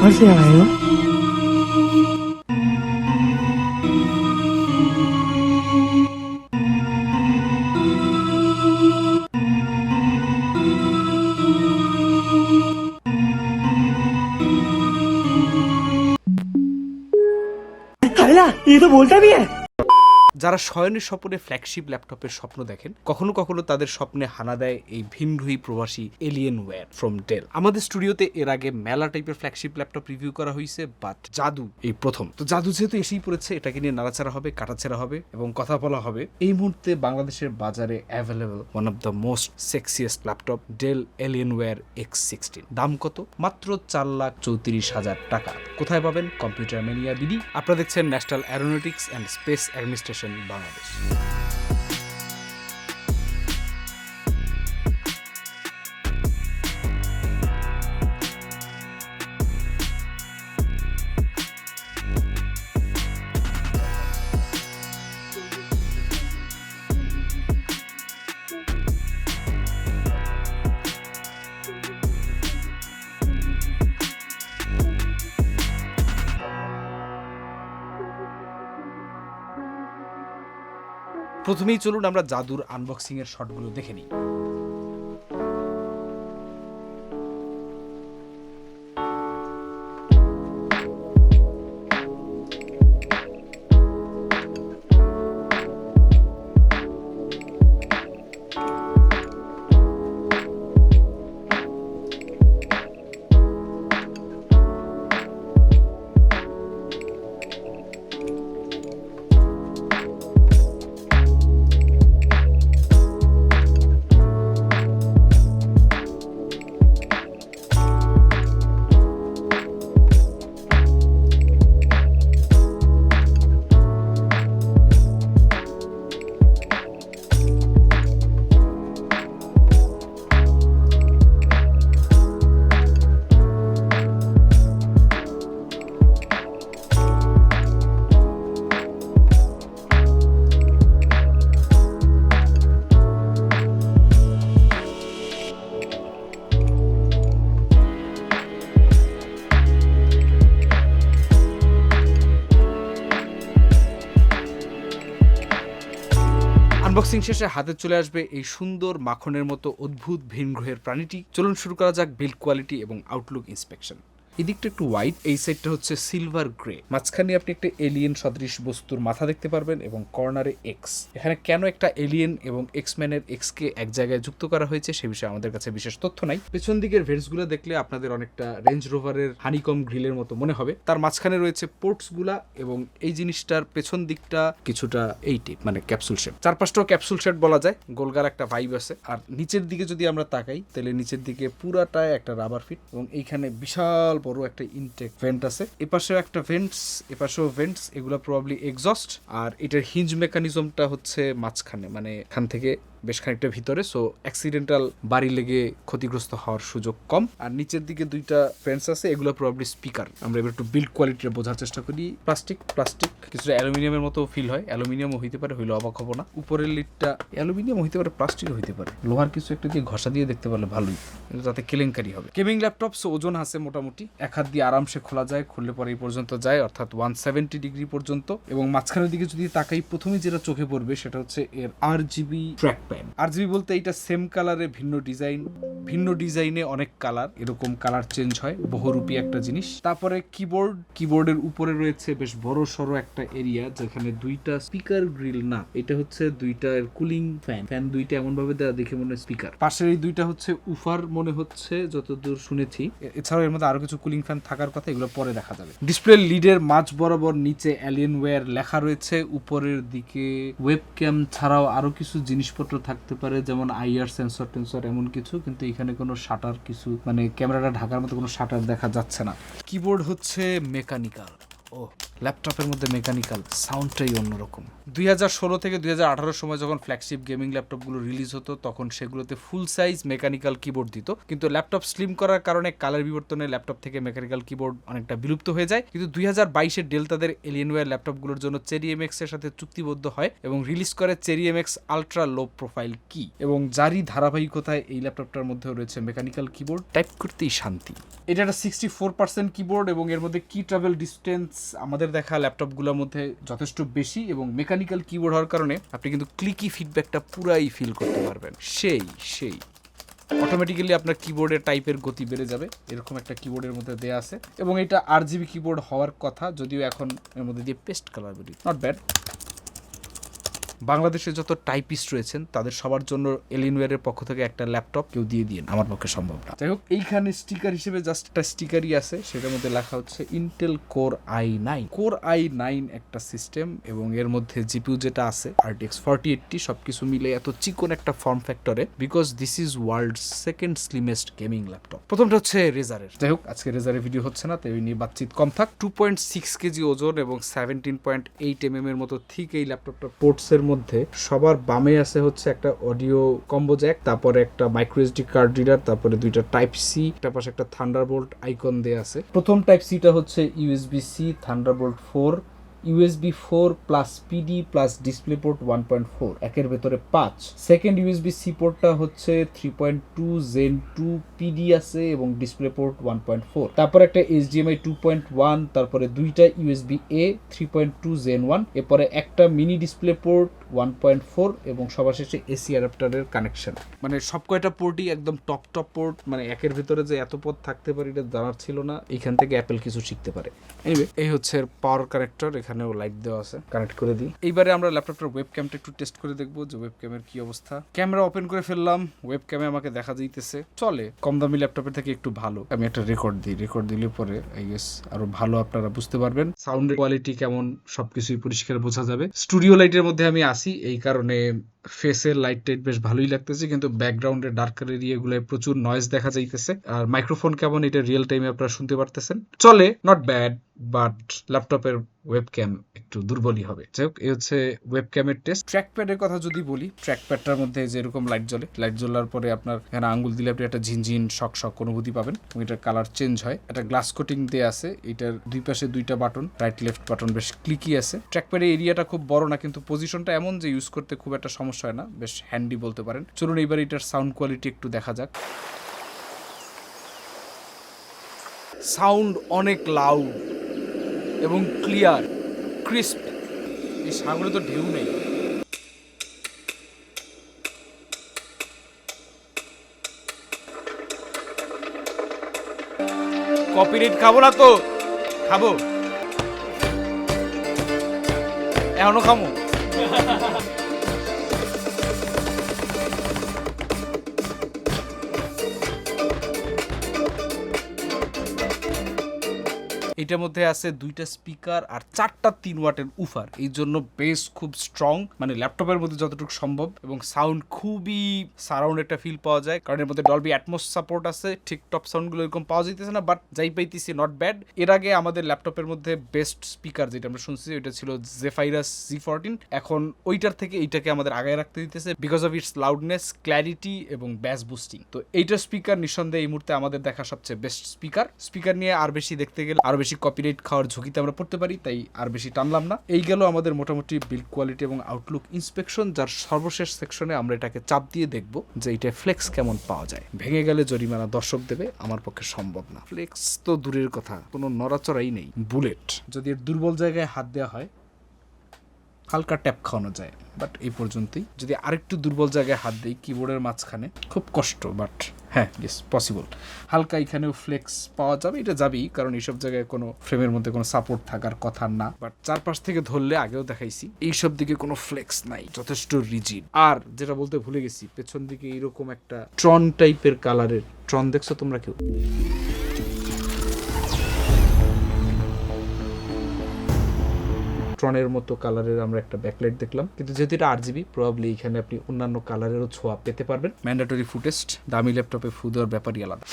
하셔야 해요? যারা শয়নের স্বপ্নে ফ্ল্যাগশিপ ল্যাপটপের স্বপ্ন দেখেন। কখনো কখনো তাদের স্বপ্নে হানা দেয় এই ভিনগ্রহী প্রবাসী এলিয়েন ওয়্যার ফ্রম ডেল আমাদের স্টুডিওতে এর আগে মেলা টাইপের ফ্ল্যাগশিপ ল্যাপটপ রিভিউ করা হয়েছে বাট জাদু এই প্রথম। তো জাদু যেহেতু এসেই পড়েছে, এটাকে নিয়ে নাড়াচাড়া হবে, কাটাছেড়া হবে এবং কথা বলা হবে। এই মুহূর্তে বাংলাদেশের বাজারে available one of the most sexiest laptop Dell Alienware X sixteen দাম কত? মাত্র চার লাখ চৌত্রিশ হাজার টাকা। কোথায় পাবেন? Computer mania BD. আপনারা দেখছেন National Aeronautics and Space Administration んばです。প্রথমেই চলুন আমরা জাদুর আনবক্সিংয়ের শটগুলো দেখে নিই। আনবক্সিং শেষে হাতে চলে আসবে এই সুন্দর মাখনের মতো অদ্ভুত ভিনগ্রহের প্রাণীটি। চলুন শুরু করা যাক বিল্ড কোয়ালিটি এবং আউটলুক ইন্সপেকশন এদিকটা একটু হোয়াইট এই সাইডটা হচ্ছে সিলভার গ্রে মাঝখানে আপনি একটা এলিয়েন সদৃশ বস্তুর মাথা দেখতে পারবেন এবং কর্নারে এক্স এখানে কেন একটা এলিয়েন এবং এক্স ম্যানের এক্স কে এক জায়গায় যুক্ত করা হয়েছে সে বিষয়ে আমাদের কাছে বিশেষ তথ্য নাই। পেছন দিকের ভেন্টসগুলো দেখলে আপনাদের অনেকটা রেঞ্জ রোভারের হানিকম গ্রিলের মতো মনে হবে। তার মাঝখানে রয়েছে পোর্টসগুলা এবং এই জিনিসটার পেছন দিকটা কিছুটা এই টিপ মানে ক্যাপসুল শেপ চারপাশটাও ক্যাপসুল শেপ বলা যায় গোলগার একটা ভাইব আছে। আর নিচের দিকে যদি আমরা তাকাই, তাহলে নিচের দিকে পুরাটায় একটা রাবার ফিট এবং এইখানে বিশাল বড় একটা ইনটেক ভেন্ট আছে। এপাশেও একটা ভেন্টস এপাশেও ভেন্টস এগুলো প্রবাবলি এক্সস্ট আর এটার হিঞ্জ মেকানিজমটা হচ্ছে মাঝখানে মানে এখান থেকে বেশ খানিকটা ভিতরে সো অ্যাক্সিডেন্টাল বাড়ি লেগে ক্ষতিগ্রস্ত হওয়ার সুযোগ কম। আর নিচের দিকে দুইটা ফ্রেন্ডস আছে, এগুলো প্রবাবলি স্পিকার আমরা এবার একটু বিল্ড কোয়ালিটিটা বোঝার চেষ্টা করি। প্লাস্টিক প্লাস্টিক কিছুটা অ্যালুমিনিয়ামের মতো ফিল হয়। অ্যালুমিনিয়ামও হইতে পারে হইলে অবাক হব না। উপরের লিডটা অ্যালুমিনিয়াম হইতে পারে প্লাস্টিকও হইতে পারে। লোহার কিছু একটা দিয়ে ঘষা দিয়ে দেখতে পারলে ভালোই তাতে কেলেঙ্কারি হবে। গেমিং ল্যাপটপ সো ওজন আছে মোটামুটি। এক হাত দিয়ে আরামসে খোলা যায়, খুললে পরে এই পর্যন্ত যায়, অর্থাৎ ওয়ান সেভেন্টি ডিগ্রি পর্যন্ত। এবং মাঝখানের দিকে যদি তাকাই প্রথমে যেটা চোখে পড়বে, সেটা হচ্ছে এর আর GB trackpad RGB বলতে এইটা সেম কালারে ভিন্ন ডিজাইন ভিন্ন ডিজাইনে অনেক কালার এরকম কালার চেঞ্জ হয় বহুরূপী একটা জিনিস। তারপরে কিবোর্ড কিবোর্ডের উপরে রয়েছে বেশ বড় সড়ো একটা এরিয়া যেখানে দুইটা স্পিকার গ্রিল না এটা হচ্ছে দুইটা কুলিং ফ্যান ফ্যান দুইটা এমন ভাবে দেওয়া দেখে মনে হয় স্পিকার পাশের এই দুইটা হচ্ছে উফার মনে হচ্ছে যতদূর শুনেছি। এছাড়াও এর মধ্যে আরও কিছু কুলিং ফ্যান থাকার কথা এগুলো পরে দেখা যাবে। ডিসপ্লে লিডের মাঝ বরাবর নিচে অ্যালিয়েন ওয়্যার লেখা রয়েছে উপরের দিকে ওয়েব ওয়েবক্যাম ছাড়াও আরও কিছু জিনিসপত্র থাকতে পারে, যেমন আইআর সেন্সর টেন্সর এমন কিছু, কিন্তু এখানে কোনো শাটার কিছু মানে ক্যামেরাটা ঢাকার মতো কোনো শাটার দেখা যাচ্ছে না। কিবোর্ড হচ্ছে মেকানিক্যাল ও ল্যাপটপের মধ্যে মেকানিক্যাল সাউন্ডটাই অন্যরকম। দুই হাজার ষোলো থেকে দুই হাজার আঠারো সময় যখন ফ্ল্যাগশিপ গেমিং ল্যাপটপগুলো রিলিজ হতো, তখন সেগুলোতে ফুল সাইজ মেকানিক্যাল কিবোর্ড দিত। কিন্তু ল্যাপটপ স্লিম করার কারণে কালার বিবর্তনে ল্যাপটপ থেকে মেকানিক্যাল কিবোর্ড অনেকটা বিলুপ্ত হয়ে যায়। কিন্তু দুই হাজার বাইশের ডেল তাদের এলিয়েনওয়্যার ল্যাপটপগুলোর জন্য চেরি এমএক্স এর সাথে চুক্তিবদ্ধ হয় এবং রিলিজ করে Cherry MX ultra low profile key এবং যারই ধারাবাহিকতায় এই ল্যাপটপটার মধ্যে রয়েছে মেকানিক্যাল কিবোর্ড টাইপ করতেই শান্তি। এটা একটা সিক্সটি ফোর পার্সেন্ট কিবোর্ড এবং এর মধ্যে কি ট্রাভেল ডিস্টেন্স আমাদের দেখা ল্যাপটপগুলোর মধ্যে যথেষ্ট বেশি এবং মেকানিক্যাল কিবোর্ড হওয়ার কারণে আপনি কিন্তু ক্লিকি ফিডব্যাকটা পুরাই ফিল করতে পারবেন। সেই সেই। অটোমেটিক্যালি আপনার কিবোর্ডের টাইপের গতি বেড়ে যাবে, এরকম একটা কিবোর্ডের মধ্যে দেয়া আছে। এবং এটা আর কিবোর্ড হওয়ার কথা, যদিও এখন এর মধ্যে দিয়ে paste colour very not bad বাংলাদেশে যত টাইপিস্ট রয়েছেন, তাদের সবার জন্য এলিনওয়ারের পক্ষ থেকে একটা ল্যাপটপ কেউ দিয়ে দিন আমার পক্ষে সম্ভব না। যাই হোক, এইখানে স্টিকার হিসেবে জাস্ট একটা স্টিকারই আছে, সেটার মধ্যে লেখা হচ্ছে Intel core i nine core i nine একটা সিস্টেম এবং এর মধ্যে জিপিউ যেটা আছে আরটিএক্স ফর্টি এইটটি সবকিছু মিলে এত চিকন একটা form ফ্যাক্টরে because this is world second slimmest gaming laptop প্রথমটা হচ্ছে রেজারের যাই হোক, আজকে রেজারের ভিডিও হচ্ছে না তাই নিয়ে বাতচিত কম থাক। টু পয়েন্ট সিক্স কেজি ওজন এবং seventeen point eight M M এর মতো ঠিক এই ল্যাপটপটা পোর্টসের মধ্যে সবার বামে আছে হচ্ছে একটা অডিও কম্বো জ্যাক, তারপরে একটা মাইক্রো এসডি কার্ড রিডার তারপরে দুইটা টাইপ সি একটা পাশে একটা থান্ডারবোল্ট আইকন দেয়া আছে। প্রথম টাইপ সিটা হচ্ছে USB C Thunderbolt four USB four plus PD plus display port one point four একের ভেতরে পাঁচ। সেকেন্ড ইউএসবি সি পোর্টটা হচ্ছে three point two gen two PD আছে এবং display port one point four তারপর একটা এইচডিএমআই টু পয়েন্ট ওয়ান তারপরে দুইটা USB A three point two gen one এরপরে একটা mini display port one point four এবং সবার শেষে এসি অ্যাডাপ্টারের কানেকশন মানে সব কয়টা পোর্টই একদম টপ টপ পোর্ট মানে একের ভিতরে যে এত পথ থাকতে পারে এটা জানার ছিল না। এখান থেকে অ্যাপেল কিছু শিখতে পারে। এনিওয়ে এই হচ্ছে পাওয়ার কানেক্টর এখানেও লাইট দেওয়া আছে। কানেক্ট করে দিই। এইবারে আমরা ল্যাপটপটার ওয়েব ক্যামটা একটু টেস্ট করে দেখব যে ওয়েব ক্যামের কি অবস্থা। ক্যামেরা ওপেন করে ফেললাম ওয়েব ক্যামে আমাকে দেখা যাইতেছে। চলে কম দামি ল্যাপটপের থেকে একটু ভালো। আমি একটা রেকর্ড দিই। রেকর্ড দিলে পরে আই গেস আরও ভালো আপনারা বুঝতে পারবেন। সাউন্ডের কোয়ালিটি কেমন সবকিছুই পরিষ্কার বোঝা যাবে। স্টুডিও লাইটের মধ্যে আমি আসি এই কারণে ফেসের লাইট টাইট বেশ ভালোই লাগতেছে, কিন্তু ব্যাকগ্রাউন্ডের ডার্কার এরিয়াগুলোয় প্রচুর নয়েজ দেখা যাইতেছে। আর মাইক্রোফোন কেমন, এটা রিয়েল টাইমে আপনারা শুনতে পারতেছেন। চলে নট ব্যাড বাট ল্যাপটপের ওয়েব ক্যাম একটু দুর্বলই হবে। যাই হোক এই হচ্ছে ওয়েব ক্যামের টেস্ট ট্র্যাক প্যাডের কথা যদি বলি ট্র্যাক প্যাডটার মধ্যে যেরকম লাইট জ্বলে লাইট জ্বলার পরে আপনার এখানে আঙ্গুল দিলে আপনি একটা ঝিনঝিন শক শক অনুভূতি পাবেন এটার কালার চেঞ্জ হয়। একটা গ্লাস কোটিং দিয়ে আছে, এটার দুই পাশে দুইটা বাটন রাইট লেফট বাটন বেশ ক্লিকি আছে। ট্র্যাক প্যাডের এরিয়াটা খুব বড় না, কিন্তু পজিশনটা এমন যে ইউজ করতে খুব একটা সমস্যা হয় না, বেশ হ্যান্ডি বলতে পারেন। চলুন এইবার এটার সাউন্ড কোয়ালিটি একটু দেখা যাক। সাউন্ড অনেক লাউড এবং ক্লিয়ার ক্রিস্প এই সাগরে তো ঢেউ নেই। কপিরাইট খাব না তো? খাব? এখনও খামো? এটার মধ্যে আছে দুইটা স্পিকার আর চারটা তিন ওয়াটের উফার। এই জন্য বেস খুব স্ট্রং মানে ল্যাপটপের মধ্যে যতটুকু সম্ভব এবং সাউন্ড খুবই সারাউন্ড একটা ফিল পাওয়া যায়। কারণ এর মধ্যে ডলবি অ্যাটমোস সাপোর্ট আছে ঠিক টপ সাউন্ডগুলো এরকম পাওয়া যাইতেছে না বাট যাই পাইতেছি নট ব্যাড এর আগে আমাদের ল্যাপটপের মধ্যে বেস্ট স্পিকার যেটা আমরা শুনছি ওইটা ছিল জেফাইরাস জি ফোরটিন এখন ওইটার থেকে এইটাকে আমাদের আগায় রাখতে দিতেছে because of its loudness clarity এবং ব্যাস বুস্টিং তো এইটার স্পিকার নিঃসন্দেহে এই মুহূর্তে আমাদের দেখা সবচেয়ে বেস্ট স্পিকার স্পিকার নিয়ে আর বেশি দেখতে গেলে, আরও বেশি কপিরাইট খাওয়ার ঝুঁকিতে আমরা পড়তে পারি, তাই আর বেশি টানলাম না। এই গেল আমাদের মোটামুটি বিল্ড কোয়ালিটি এবং আউটলুক ইন্সপেকশন যার সর্বশেষ সেকশনে আমরা এটাকে চাপ দিয়ে দেখব যে এটা ফ্লেক্স কেমন পাওয়া যায়। ভেঙে গেলে জরিমানা দর্শক দেবে, আমার পক্ষে সম্ভব না। ফ্লেক্স তো দূরের কথা, কোনো নড়াচড়াই নেই। বুলেট যদি এর দুর্বল জায়গায় হাত দেওয়া হয় হালকা ট্যাপ খাওয়ানো যায়। বাট এই পর্যন্তই। যদি আরেকটু দুর্বল জায়গায় হাত দিই কিবোর্ডের মাঝখানে, খুব কষ্ট বাট হ্যাঁ ইয়েস পসিবল হালকা এখানেও ফ্লেক্স পাওয়া যাবে, এটা যাবেই, কারণ এইসব জায়গায় কোনো ফ্রেমের মধ্যে কোনো সাপোর্ট থাকার কথা না। বাট চারপাশ থেকে ধরলে আগেও দেখাইছি, এইসব দিকে কোনো ফ্লেক্স নাই, যথেষ্ট রিজিড আর যেটা বলতে ভুলে গেছি, পেছন দিকে এরকম একটা ট্রন টাইপের কালারের ট্রন দেখছ তোমরা কেউ? ট্রনের মতো কালারের আমরা একটা ব্যাকলাইট দেখলাম। কিন্তু যেহেতু এটা আর জিবি প্রবাবলি এখানে আপনি অন্যান্য কালারেরও ছোঁয়া পেতে পারবেন। ম্যান্ডেটরি ফুটেস্ট দামি ল্যাপটপে ফু দেওয়ার ব্যাপারই আলাদা।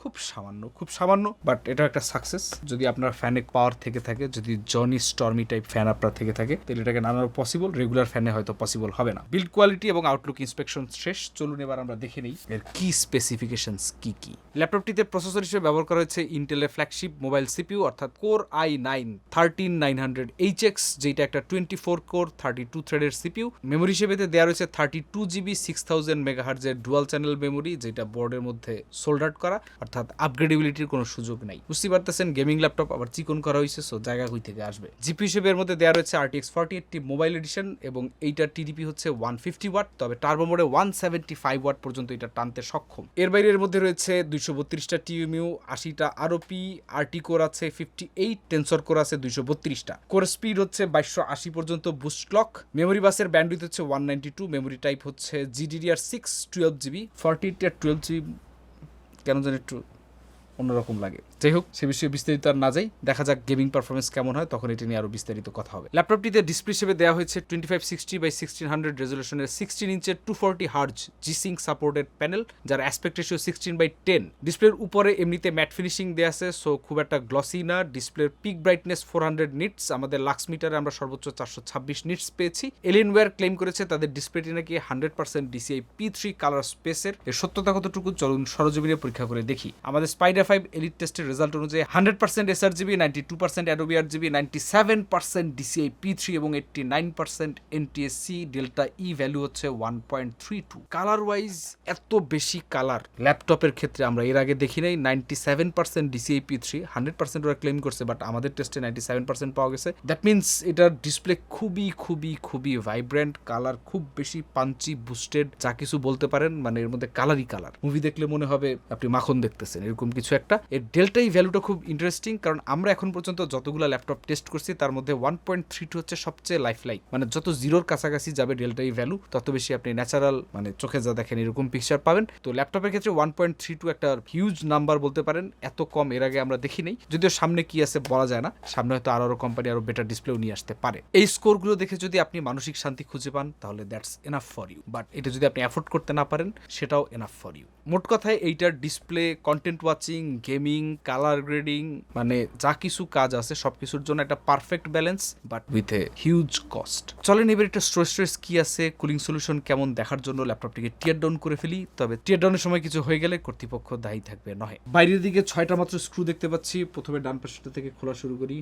খুব সামান্য খুব সামান্য বাট এটা একটা সাকসেস যদি আপনার ফ্যানে পাওয়ার থেকে থাকে, যদি জনি স্টর্মি টাইপ ফ্যান আপনার থেকে থাকে, তাহলে এটাকে নানানো পসিবল রেগুলার ফ্যানে হয়তো পসিবল হবে না। বিল্ড কোয়ালিটি এবং আউটলুক ইন্সপেকশন শেষ। চলুন এবার আমরা দেখে নিই এর কি স্পেসিফিকেশনস কি কি। ল্যাপটপটিতে প্রসেসর হিসেবে ব্যবহার করা হয়েছে ইন্টেলের ফ্ল্যাগশিপ মোবাইল সিপিউ অর্থাৎ core i nine thirteen nine hundred H X যেটা একটা twenty four core thirty two থ্রেডের সিপিউ মেমোরি হিসেবে দেওয়া রয়েছে thirty two GB six thousand মেগাহার্জের dual channel memory যেটা বোর্ডের মধ্যে সোল্ড আউট করা। অর্থাৎ আপগ্রেডেবিলিটির কোনো সুযোগ নাই। বুঝতে পারতেছেন গেমিং ল্যাপটপ আবার চিকন করা হয়েছে সো জায়গা কই থেকে আসবে? জিপি হিসেবে এর মধ্যে দেওয়া রয়েছে RTX forty eighty mobile edition এবং এইটার টিডিপি হচ্ছে ওয়ান ফিফটি ওয়াট তবে টার্বো মোডে ওয়ান সেভেন্টি ফাইভ ওয়াট পর্যন্ত এটা টানতে সক্ষম। এর বাইরে এর মধ্যে রয়েছে দুইশো বত্রিশটা টিউমিউ আশিটা আরওপি আরটি কোর আছে ফিফটি এইট টেন্সর কোর আছে দুইশো বত্রিশটা। কোর স্পিড হচ্ছে বাইশশো আশি পর্যন্ত বুস্ট ক্লক মেমোরি বাসের ব্যান্ডউইথ হচ্ছে one ninety two memory type হচ্ছে GDDR six twelve GB forty eight twelve GB কেন জানি একটু অন্যরকম লাগে। যাই হোক, সে বিষয়ে বিস্তারিত আর না যাই, দেখা যাক গেমিং পারফরমেন্স কেমন হয়, তখন এটি নিয়ে আরও বিস্তারিত কথা হবে। ল্যাপটপটিতে ডিসপ্লে হিসেবে দেওয়া হয়েছে twenty five sixty by sixteen hundred রেজলিউশনের sixteen ইঞ্চের two forty hertz G sync supported panel যার aspect ratio sixteen by ten ডিসপ্লের উপরে এমনিতে ম্যাট ফিনিশিং দেওয়া আছে সো খুব একটা গ্লসি না। ডিসপ্লের peak brightness four hundred nits আমাদের লাক্স মিটারে আমরা সর্বোচ্চ চারশো ছাব্বিশ নিটস পেয়েছি। এলিনওয়্যার ক্লেম করেছে, তাদের ডিসপ্লেটি নাকি hundred percent DCI P three colour স্পেসের এর সত্যতা কতটুকু, চলুন সরজমিনে পরীক্ষা করে দেখি। আমাদের স্পাইডার ফাইভ এলিট টেস্টের রেজাল্ট অনুযায়ী hundred percent sRGB ninety two percent Adobe RGB ninety seven percent DCI P three এবং eighty nine percent NTSC delta E value হচ্ছে one point three two colour wise এত বেশি colour ল্যাপটপের ক্ষেত্রে আমরা এর আগে দেখি নাই। Ninety seven percent DCI P three hundred percent ওরা ক্লেম করছে বাট আমাদের টেস্টে নাইনটি সেভেন পার্সেন্ট পাওয়া গেছে। দ্যাট মিনস এটার ডিসপ্লে খুবই খুবই খুবই ভাইব্রেন্ট কালার খুব বেশি পাঞ্চি বুস্টেড যা কিছু বলতে পারেন মানে এর মধ্যে কালারই কালার মুভি দেখলে মনে হবে আপনি মাখন দেখতেছেন, এরকম কিছু একটা। এর ডেল্টাই ভ্যালুটা খুব ইন্টারেস্টিং কারণ আমরা এখন পর্যন্ত যতগুলো ল্যাপটপ টেস্ট করছি, তার মধ্যে ওয়ান পয়েন্ট থ্রি টু হচ্ছে সবচেয়ে লাইফ লাইক মানে যত জিরোর কাছাকাছি যাবে ডেল্টাই ভ্যালু তত বেশি আপনি ন্যাচারাল মানে চোখে যা দেখেন এরকম পিকচার পাবেন। তো ল্যাপটপের ক্ষেত্রে ওয়ান পয়েন্ট থ্রি টু একটা হিউজ নাম্বার বলতে পারেন, এত কম এর আগে আমরা দেখি নেই। যদিও সামনে কি আছে বলা যায় না, সামনে হয়তো আরও আরও কোম্পানি আরও বেটার ডিসপ্লেও নিয়ে আসতে পারে। এই স্কোরগুলো দেখে যদি আপনি মানসিক শান্তি খুঁজে পান, তাহলে that's enough for you but এটা যদি আপনি অ্যাফোর্ড করতে না পারেন, সেটাও এনাফ ফর ইউ মোট কথায় এইটার display content watching gaming colour grading মানে যা কিছু কাজ আছে সব কিছুর জন্য একটা perfect balance but with a huge cost চলেন এবার একটা স্টোরেজ কি আছে কুলিং সলিউশন কেমন দেখার জন্য ল্যাপটপটিকে টিয়ার ডাউন করে ফেলি। তবে টিয়ার ডাউনের সময় কিছু হয়ে গেলে কর্তৃপক্ষ দায়ী থাকবে, নয়। বাইরের দিকে ছয়টা মাত্র স্ক্রু দেখতে পাচ্ছি। প্রথমে ডান পাশটা থেকে খোলা শুরু করি।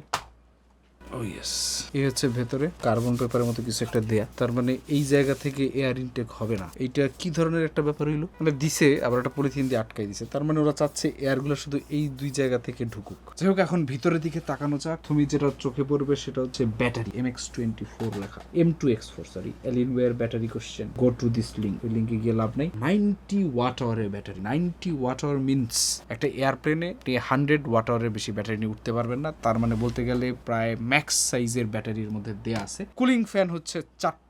ও ইয়েস এই হচ্ছে ভেতরে কার্বন পেপারের মতো কিছু একটা দেয়া। তার মানে এই জায়গা থেকে এয়ার ইনটেক হবে না। এইটা কি ধরনের একটা ব্যাপার হইল? মানে দিছে, আবার একটা পলিথিন দিয়ে আটকাই দিছে। তার মানে ওরা চাচ্ছে এয়ারগুলো শুধু এই দুই জায়গা থেকে ঢুকুক। যাই হোক, এখন ভিতরের দিকে তাকানো যাক। তুমি যেটা চোখে পড়বে সেটা হচ্ছে battery M X twenty four লেখা। M two X four sorry Alienware battery question go to this link ওই লিঙ্কে গিয়ে লাভ নাই। Ninety watt আওয়ারের battery ninety watt hour means একটা এয়ারপ্লেনে হান্ড্রেড ওয়াট আওয়ারের বেশি ব্যাটারি নিয়ে উঠতে পারবেন না। তার মানে বলতে গেলে প্রায় ম্যাক্স সাইজের ব্যাটারির মধ্যে দেয়া আছে। কুলিং ফ্যান হচ্ছে চারটা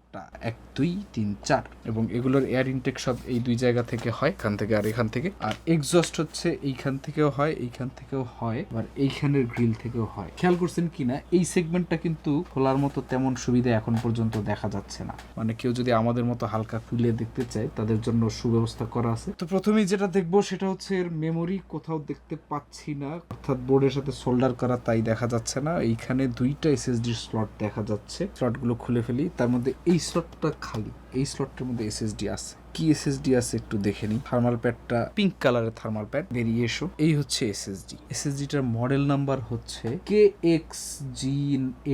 এক, দুই, তিন, চার এবং এগুলোর এয়ার ইনটেক সব এই দুই জায়গা থেকে হয়, এখান থেকে আর এখান থেকে। আর এক্সস্ট হচ্ছে এইখান থেকেও হয়, এইখান থেকেও হয় আর এইখানের গ্রিল থেকেও হয়। খেয়াল করছেন কিনা, এই সেগমেন্টটা কিন্তু খোলার মতো তেমন সুবিধা এখন পর্যন্ত দেখা যাচ্ছে না। মানে কেউ যদি আমাদের মতো হালকা খুলে দেখতে চায়, তাদের জন্য সুব্যবস্থা করা আছে। তো প্রথমেই যেটা দেখব, সেটা হচ্ছে এর মেমোরি কোথাও দেখতে পাচ্ছি না। অর্থাৎ বোর্ডের সাথে সোল্ডার করা তাই দেখা যাচ্ছে না। এইখানে দুইটা এসএসডি স্লট দেখা যাচ্ছে। স্লটগুলো খুলে ফেলি, তার মধ্যে এই স্লটটা খালি এই স্লটটার মধ্যে এসএসডি আছে। কি এসএসডি আছে একটু দেখে নিই। থার্মাল প্যাডটা পিঙ্ক কালারের থার্মাল প্যাড বেরিয়ে এসো। এই হচ্ছে এসএসডি এসএসডিটার মডেল নাম্বার হচ্ছে K X G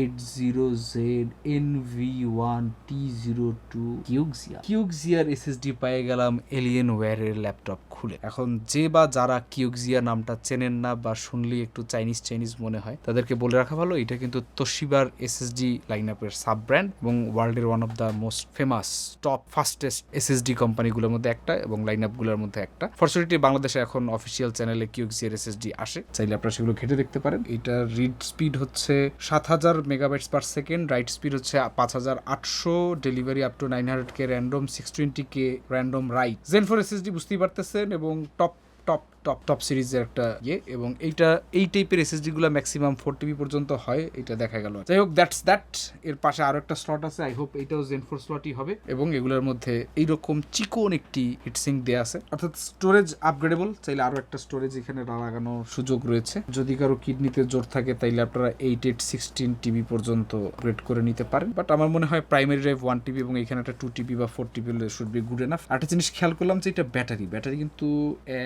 eight zero Z N V one T zero two Kioxia কিউক্সিয়ার SSD পেয়ে গেলাম এলিয়েন ওয়্যারের ল্যাপটপ খুলে। এখন যে বা যারা কিউক্সিয়া নামটা চেনেন না বা শুনলেই একটু চাইনিজ চাইনিজ মনে হয়, তাদেরকে বলে রাখা ভালো, এটা কিন্তু তোশিবার এসএসডি লাইন আপের সাব ব্র্যান্ড এবং ওয়ার্ল্ডের one of the most famous top fastest SSD কোম্পানিগুলোর মধ্যে একটা এবং লাইন আপগুলোর মধ্যে একটা। ফর্চুনেটলি বাংলাদেশে এখন অফিসিয়াল চ্যানেলে কিউ এক্সিয়ার এসএসডি আসে। চাইলে আপনারা সেগুলো ঘেটে দেখতে পারেন। এটা রিড স্পিড হচ্ছে সাত হাজার megabytes per second write speed হচ্ছে পাঁচ হাজার আটশো delivery up to nine hundred K random six twenty K random write gen four SSD বুঝতেই পারতেছেন এবং টপ টপ টপ টপ সিরিজের একটা ইয়ে এবং এইটা, এই টাইপের এসএসডি গুলো ম্যাক্সিমাম ফোর টিবি পর্যন্ত হয় এটা দেখা গেল। যাই হোক দ্যাটস দ্যাট এর পাশে আরও একটা স্লট আছে আই হোপ এইটাও জেন ফোর স্লটই হবে এবং এগুলোর মধ্যে এইরকম চিকন একটি হিটসিং দেয়া আছে। অর্থাৎ স্টোরেজ আপগ্রেডেবল চাইলে আরও একটা স্টোরেজ এখানে লাগানোর সুযোগ রয়েছে। যদি কারও কিডনিতে জোর থাকে, তাইলে আপনারা এইট এইট সিক্সটিন টিবি পর্যন্ত আপগ্রেড করে নিতে পারেন। বাট আমার মনে হয় প্রাইমারি ড্রাইভ ওয়ান টিবি এবং এখানে একটা টু টিবি বা four TB should be good enough একটা জিনিস খেয়াল করলাম যে এটা ব্যাটারি ব্যাটারি কিন্তু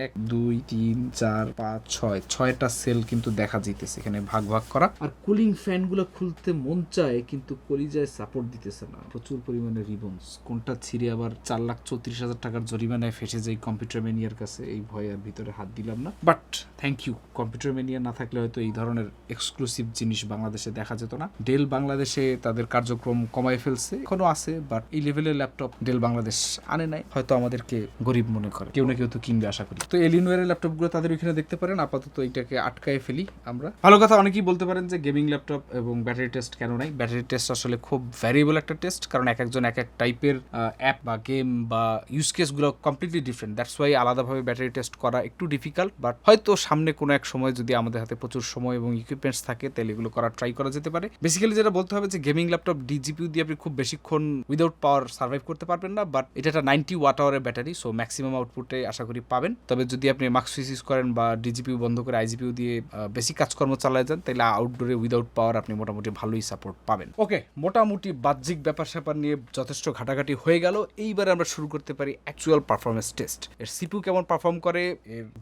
এক, দুই তিন, চার, পাঁচ, ছয়, ছয়টা সেল কিন্তু দেখা যাইতেছে এখানে ভাগ ভাগ করা। আর কুলিং ফ্যানগুলো খুলতে মন চায়, কিন্তু কলিজায় সাপোর্ট দিতেছে না। প্রচুর পরিমাণে রিবনস কোনটা ছিঁড়ে আবার চার লাখ চৌত্রিশ হাজার টাকার জরিমানায় ফেসে যাই কম্পিউটার মেনিয়ার কাছে, এই ভয়ে আর ভিতরে হাত দিলাম না। But thank you computer mania না থাকলে হয়তো এই ধরনের এক্সক্লুসিভ জিনিস বাংলাদেশে দেখা যেত না। ডেল বাংলাদেশে তাদের কার্যক্রম কমায় ফেলছে, এখনও আছে বাট এই লেভেলের ল্যাপটপ ডেল বাংলাদেশ আনে নাই। হয়তো আমাদেরকে গরিব মনে করে, কেউ না কেউ তো কিনবে, আশা করি। তো এলিনওয়ারের ল্যাপটপগুলো তাদের ওইখানে দেখতে পারেন, আপাতত এইটাকে আটকায় ফেলি আমরা। ভালো কথা, অনেকেই বলতে পারেন যে গেমিং ল্যাপটপ এবং ব্যাটারি টেস্ট কেন নাই? ব্যাটারি টেস্ট আসলে খুব ভ্যারিয়েবল একটা টেস্ট কারণ এক একজন এক এক টাইপের অ্যাপ বা গেম বা ইউজ কেসগুলো কমপ্লিটলি ডিফারেন্ট দ্যাটস ওয়াই আলাদাভাবে ব্যাটারি টেস্ট করা একটু ডিফিকাল্ট বাট হয়তো সামনে কোনো এক সময় যদি আমাদের হাতে প্রচুর সময় এবং ইকুইপমেন্টস থাকে, তাহলে এগুলো করা ট্রাই করা যেতে পারে। বেসিক্যালি যেটা বলতে হবে যে গেমিং ল্যাপটপ ডিজিপিউ দিয়ে আপনি খুব বেশিক্ষণ উইদাউট পাওয়ার সার্ভাইভ করতে পারবেন না বাট এটা একটা নাইনটি ওয়াট আওয়ারের ব্যাটারি সো ম্যাক্সিমাম আউটপুটে আশা করি পাবেন। তবে যদি আপনি সুইচ ইউজ করেন বা ডিজিপিউ বন্ধ করে আইজিপিউ দিয়ে বেশি কাজকর্ম চালায় যান তাহলে আউটডোরে উইদাউট পাওয়ার আপনি মোটামুটি ভালোই সাপোর্ট পাবেন। ওকে মোটামুটি বাহ্যিক ব্যাপার স্যাপার নিয়ে যথেষ্ট ঘাটাঘাটি হয়ে গেল। এইবার আমরা শুরু করতে পারি অ্যাকচুয়াল পারফরমেন্স টেস্ট এর সিপিউ কেমন পারফর্ম করে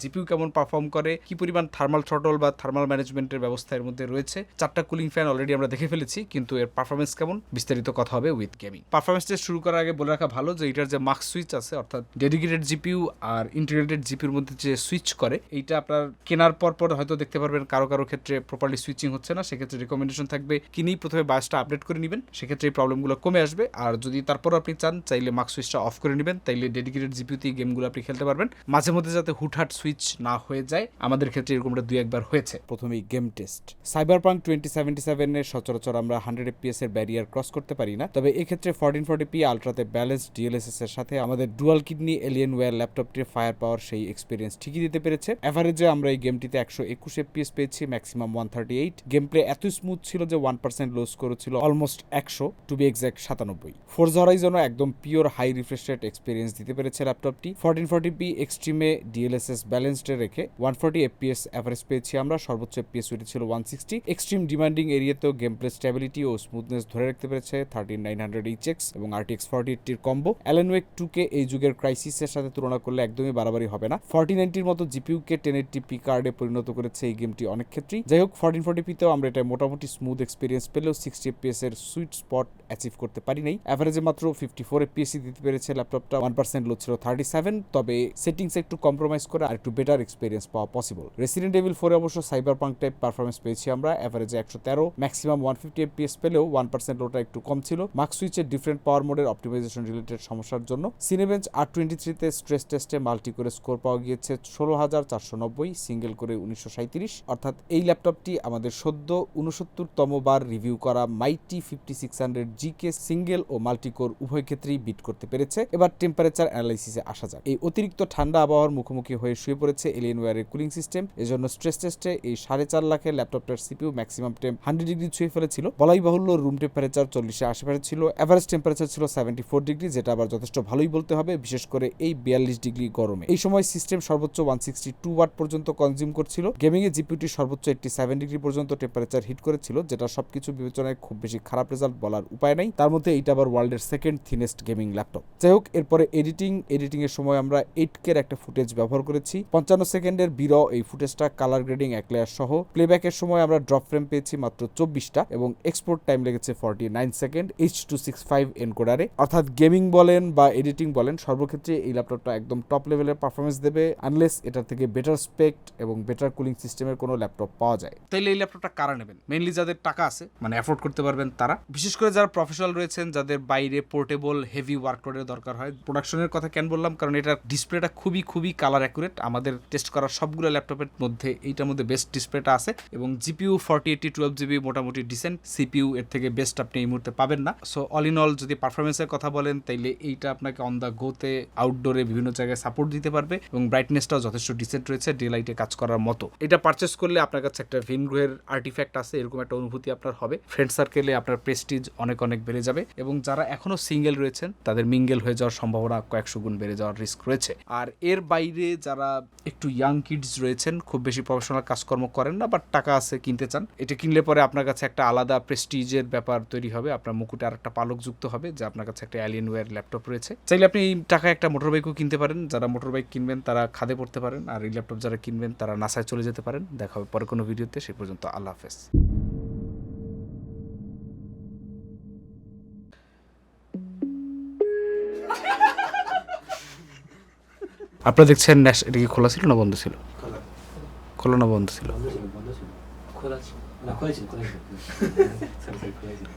জিপিউ কেমন পারফর্ম করে, কি পরিমাণ থার্মাল থ্রটল বা থার্মাল ম্যানেজমেন্টের ব্যবস্থা এর মধ্যে রয়েছে? চারটা কুলিং ফ্যান অলরেডি আমরা দেখে ফেলেছি, কিন্তু এর পারফরমেন্স কেমন? বিস্তারিত কথা হবে উইথ গেমিং পারফরমেন্স টেস্ট শুরু করার আগে বলে রাখা ভালো যে, এটার যে মার্ক সুইচ আছে, অর্থাৎ ডেডিকেটেড জিপিউ আর ইন্টিগ্রেটেড জিপিউর মধ্যে যে সুইচ করে। এইটা আপনার কেনার পর পর হয়তো দেখতে পারবেন কারও কারও ক্ষেত্রে প্রপারলি সুইচিং হচ্ছে না, সেক্ষেত্রে রেকমেন্ডেশন থাকবে কিনেই প্রথমে বায়োসটা আপডেট করে নেবেন, সেক্ষেত্রে এই প্রবলেমগুলো কমে আসবে। আর যদি তারপর আপনি চান, চাইলে মার্ক সুইচটা অফ করে নেবেন, তাইলে ডেডিকেটেড জিপিউতে গেমগুলো আপনি খেলতে পারবেন। মাঝে মধ্যে যাতে হুটহাট সুইচ না হয়ে যায়, আমাদের ক্ষেত্রে এরকমটা দুই একবার হয়েছে। প্রথমেই game test Cyberpunk twenty seventy সেভেনের সচরাচর আমরা হান্ড্রেড এফপিএস এর ব্যারিয়ার ক্রস করতে পারি না। তবে এক্ষেত্রে ফোরটিন ফোর্টি পি আলট্রাতে ব্যালেন্স ডিএলএসএস এর সাথে আমাদের ডুয়াল কিডনি এলিয়েন ওয়্যার ল্যাপটপটির ফায়ার পাওয়ার সেই এক্সপিরিয়েন্স ঠিকই দিতে পেরেছে। অ্যাভারেজে আমরা এই গেমটিতে একশো একুশ এফপিএস পেয়েছি maximum one thirty eight game play এত স্মুথ ছিল যে ওয়ান পার্সেন্ট লোস করেছিল অলমোস্ট একশো টু বি এক্সাক্ট সাতানব্বই। ফোর্স হরাইজনও একদম pure high refresh rate experience দিতে পেরেছে ল্যাপটপটি ফোরটিন ফোর্টি পি এক্সট্রিমে ডিএলএসএস ব্যালেন্সডে রেখে ওয়ান ফোর্টি এফপিএস অ্যাভারেজ পেয়েছি আমরা, সর্বোচ্চ এফপিএস ছিল ওয়ান সিক্সটি এক্সট্রিম ডিমান্ডিং এরিয়াতেও গেম প্লে স্টেবিলিটি ও স্মুথনেস ধরে রাখতে পেরেছে থার্টিন নাইন হান্ড্রেড এইচএক্স এবং আরটিএক্স ফর্টি এইটটির কম্বো অ্যালেনওয়েক টুকে এই যুগের ক্রাইসিসের সাথে তুলনা করলে একদমই বাড়াবাড়ি হবে না। ফর্টি নাইনটির মতো জিপিউকে টেন এইটটি পি কার্ডে পরিণত করেছে এই গেমটি অনেক ক্ষেত্রেই। যাই হোক ফর্টিন ফর্টি পিতেও আমরা এটা মোটামুটি স্মুথ এক্সপিরিয়েন্স পেলেও সিক্সটি এফপিএস এর সুইট স্পট অ্যাচিভ করতে পারি নাই। অ্যাভারেজে মাত্র ফিফটি ফোর এফপিএসি দিতে পেরেছে ল্যাপটপটা ওয়ান পার্সেন্ট লো ছিল থার্টি সেভেন তবে সেটিংস একটু কম্প্রোমাইজ করে আর একটু বেটার এক্সপিরিয়েন্স পাওয়া পসিবল রেসিডেন্ট ডেভিল ফোরে অবশ্য সাইবার পাঙ্ক টাইপ পারফরমেন্স পেয়েছি আমরা। অ্যাভারেজে একশো তেরো ম্যাক্সিমাম ওয়ান ফিফটি এফপিএস পেলেও ওয়ান পার্সেন্ট লোটা একটু কম ছিল। মার্ক সুইচের ডিফারেন্ট পাওয়ার মোডের অপটিমাইজেশন রিলেটেড সমস্যার জন্য। সিনেবেঞ্চ আর টোয়েন্টি থ্রিতে স্ট্রেস টেস্টে মাল্টি করে স্কোর পাওয়া গিয়েছে ষোলো হাজার চারশো নব্বই, সিঙ্গেল করে উনিশশো সাঁত্রিশ অর্থাৎ এই ল্যাপটপটি আমাদের সদ্য উনসত্তরতম বার রিভিউ করা মাইটি fifty six hundred GK single ও মাল্টিকোর উভয় ক্ষেত্রেই বিট করতে পেরেছে। এবার টেম্পারেচার অ্যানালাইসিসে আসা যাক। এই অতিরিক্ত ঠান্ডা আবহাওয়ার মুখোমুখি হয়ে শুয়ে পড়েছে এলিয়েন ওয়ারের কুলিং সিস্টেম এজন্য স্ট্রেস টেস্টে এই সাড়ে চার লাখের ল্যাপটপটার CPU maximum temp hundred degree ছুঁয়ে ফেলেছিল। বলাই বাহুল্য রুম টেম্পারেচার চল্লিশে আশেপাশে ছিল। অ্যাভারেজ টেম্পারেচার ছিল সেভেন্টি ফোর ডিগ্রি যেটা আবার যথেষ্ট ভালোই বলতে হবে, বিশেষ করে এই বিয়াল্লিশ ডিগ্রি গরমে। এই সময় সিস্টেম সর্বোচ্চ ওয়ান সিক্সটি টু ওয়াট পর্যন্ত কনজিউম করছিল। গেমিং এ জিপিউটি সর্বোচ্চ এইটটি সেভেন ডিগ্রি পর্যন্ত টেম্পারেচার হিট করেছিল, যেটা সবকিছু বিবেচনায় খুব বেশি খারাপ রেজাল্ট বলার উপায় নাই। তার মধ্যে এইটা আবার ওয়ার্ল্ডের সেকেন্ড থিনেস্ট গেমিং ল্যাপটপ যাই হোক, এরপরে এডিটিং এডিটিং এর সময় আমরা এইট কের একটা ফুটেজ ব্যবহার করেছি। পঞ্চান্ন সেকেন্ডের বির এই ফুটেজটা কালার গ্রেডিং এক লেয়ার সহ প্লেব্যাকের সময় আমরা ড্রপ ফ্রেম পেয়েছি মাত্র চব্বিশটা এবং এক্সপোর্ট টাইম লেগেছে forty nine second H two six five এনকোডারে অর্থাৎ গেমিং বলেন বা এডিটিং বলেন, সর্বক্ষেত্রে এই ল্যাপটপটা একদম টপ লেভেলের পারফরমেন্স দেবে। আনলেস এটার থেকে বেটার স্পেক্ট এবং বেটার কুলিং সিস্টেমের কোনো ল্যাপটপ পাওয়া যায়। তাইলে এই ল্যাপটপটা কারা নেবেন? মেনলি যাদের টাকা আছে মানে অ্যাফোর্ড করতে পারবেন তারা। বিশেষ করে যারা প্রফেশনাল রয়েছেন, যাদের বাইরে পোর্টেবল হেভি ওয়ার্কলোডের দরকার হয় প্রোডাকশনের কথা কেন বললাম? কারণ এটার ডিসপ্লেটা খুবই খুবই কালার অ্যাকুরেট আমাদের টেস্ট করা সবগুলো ল্যাপটপের মধ্যে এইটার মধ্যে বেস্ট ডিসপ্লেটা আছে এবং GPU forty eighty twelve GB মোটামুটি ডিসেন্ট সিপিউ এর থেকে বেস্ট আপনি এই মুহূর্তে পাবেন না। সো অল ইন অল যদি পারফরমেন্সের কথা বলেন, তাইলে এইটা আপনাকে অন দ্য গোতে আউটডোরে বিভিন্ন জায়গায় সাপোর্ট দিতে পারবে এবং ব্রাইটনেসটাও যথেষ্ট ডিসেন্ট রয়েছে ডে লাইটে কাজ করার মতো। এটা পারচেস করলে আপনার কাছে একটা ভিনগ্রহের আর্টিফ্যাক্ট আছে, এরকম একটা অনুভূতি আপনার হবে। ফ্রেন্ড সার্কেলে আপনার প্রেস্টিজ অনেক অনেক বেড়ে যাবে এবং যারা এখনও সিঙ্গেল রয়েছেন, তাদের মিঙ্গেল হয়ে যাওয়ার সম্ভাবনা কয়েকশো গুণ বেড়ে যাওয়ার রিস্ক রয়েছে। আর এর বাইরে যারা একটু ইয়াং কিডস রয়েছেন, খুব বেশি প্রফেশনাল কাজকর্ম করেন না বাট টাকা আছে, কিনতে চান, এটা কিনলে পরে আপনার কাছে একটা আলাদা প্রেস্টিজের ব্যাপার তৈরি হবে, আপনার মুকুটে আর একটা পালক যুক্ত হবে, যে আপনার কাছে একটা অ্যালিয়েন ওয়্যার ল্যাপটপ রয়েছে। চাইলে আপনি এই টাকায় একটা মোটর বাইকও কিনতে পারেন, যারা মোটর বাইক কিনবেন, তারা খাদে পড়তে পারেন। আর এই ল্যাপটপ যারা কিনবেন তারা নাসায় চলে যেতে পারেন। দেখা হবে পরে কোনো ভিডিওতে। সে পর্যন্ত আল্লাহ হাফেজ। আপনারা দেখছেন ন্যাশ এটা কি খোলা ছিল না বন্ধ ছিল? খোলা। না বন্ধ ছিল। খোলা ছিল। না খোলা ছিল খোলা ছিল।